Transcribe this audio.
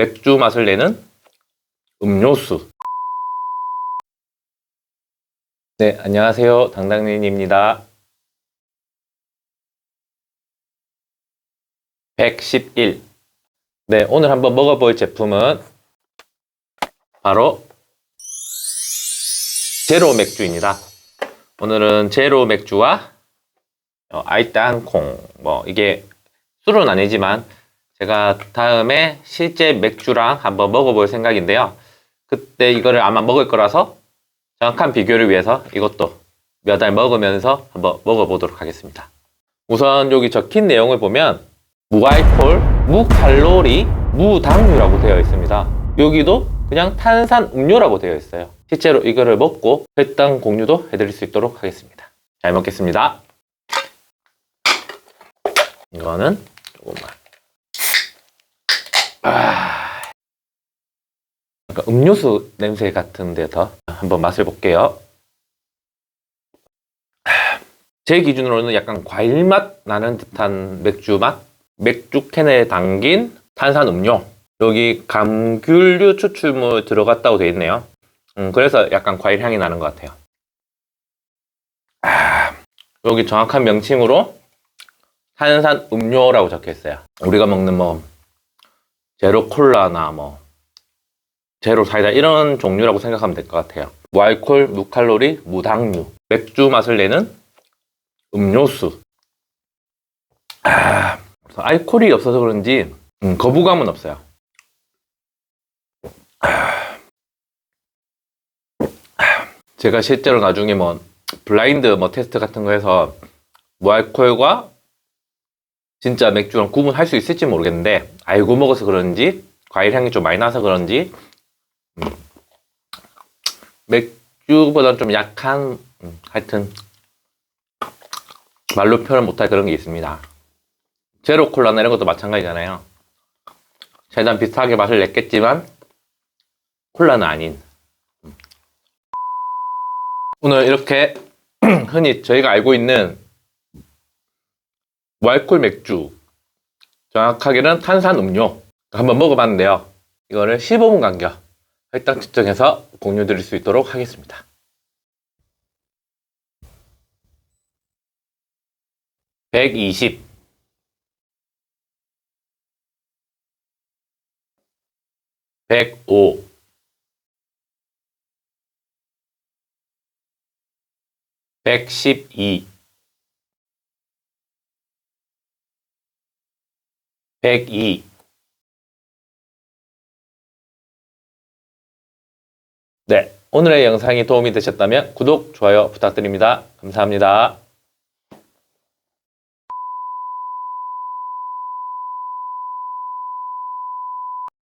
맥주 맛을 내는 음료수. 네, 안녕하세요. 당당린입니다. 111. 네, 오늘 한번 먹어볼 제품은 바로 제로 맥주입니다. 오늘은 제로 맥주와 어, 아이땅콩, 뭐, 이게 술은 아니지만 제가 다음에 실제 맥주랑 한번 먹어볼 생각인데요. 그때 이거를 아마 먹을 거라서 정확한 비교를 위해서 이것도 몇 알 먹으면서 한번 먹어보도록 하겠습니다. 우선 여기 적힌 내용을 보면 무알콜, 무칼로리, 무당류라고 되어 있습니다. 여기도 그냥 탄산 음료라고 되어 있어요. 실제로 이거를 먹고 혈당 공유도 해드릴 수 있도록 하겠습니다. 잘 먹겠습니다. 이거는 조금만. 약간 음료수 냄새 같은데 더 한번 맛을 볼게요. 제 기준으로는 약간 과일 맛 나는 듯한 맥주 맛. 맥주 캔에 담긴 탄산 음료. 여기 감귤류 추출물 들어갔다고 되어 있네요. 음, 그래서 약간 과일 향이 나는 것 같아요. 아, 여기 정확한 명칭으로 탄산 음료라고 적혀 있어요. 우리가 먹는 뭐 제로 콜라나 뭐 제로 사이다 이런 종류라고 생각하면 될 것 같아요. 무알콜, 무칼로리, 무당류, 맥주 맛을 내는 음료수. 아, 알코올이 없어서 그런지 음, 거부감은 없어요. 제가 실제로 나중에 뭐 블라인드 뭐 테스트 같은 거 해서 무알콜과 진짜 맥주랑 구분할 수 있을지 모르겠는데 알고 먹어서 그런지 과일 향이 좀 많이 나서 그런지 음, 맥주보다는 좀 약한 음, 하여튼 말로 표현 못할 그런 게 있습니다. 제로 콜라나 이런 것도 마찬가지잖아요. 최대한 비슷하게 맛을 냈겠지만 콜라는 아닌 음. 오늘 이렇게 흔히 저희가 알고 있는 무알콜 맥주 정확하게는 탄산 음료 한번 먹어봤는데요. 이거를 15분 간격 혈당 측정해서 공유 드릴 수 있도록 하겠습니다. (120) (105) (112) 102 네, 오늘의 영상이 도움이 되셨다면 구독, 좋아요 부탁드립니다. 감사합니다.